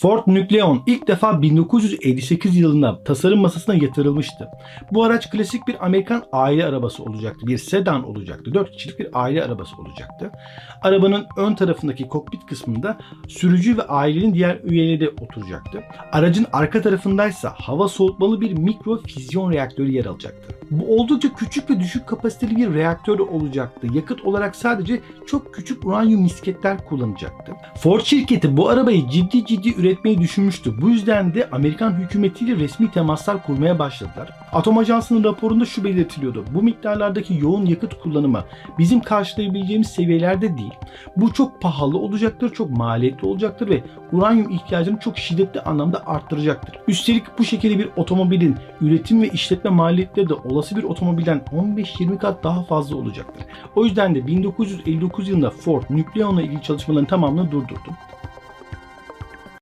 Ford Nucleon ilk defa 1958 yılında tasarım masasına yatırılmıştı. Bu araç klasik bir Amerikan aile arabası olacaktı. Bir sedan olacaktı. 4 kişilik bir aile arabası olacaktı. Arabanın ön tarafındaki kokpit kısmında sürücü ve ailenin diğer üyeleri de oturacaktı. Aracın arka tarafındaysa hava soğutmalı bir mikro füzyon reaktörü yer alacaktı. Bu oldukça küçük ve düşük kapasiteli bir reaktör olacaktı. Yakıt olarak sadece çok küçük uranyum misketler kullanacaktı. Ford şirketi bu arabayı ciddi ciddi üretmeyi düşünmüştü. Bu yüzden de Amerikan hükümetiyle resmi temaslar kurmaya başladılar. Atom Ajansı'nın raporunda şu belirtiliyordu. Bu miktarlardaki yoğun yakıt kullanımı bizim karşılayabileceğimiz seviyelerde değil. Bu çok pahalı olacaktır, çok maliyetli olacaktır ve uranyum ihtiyacını çok şiddetli anlamda arttıracaktır. Üstelik bu şekilde bir otomobilin üretim ve işletme maliyetleri de olası bir otomobilden 15-20 kat daha fazla olacaktır. O yüzden de 1959 yılında Ford Nucleon'la ilgili çalışmaların tamamını durdurdu.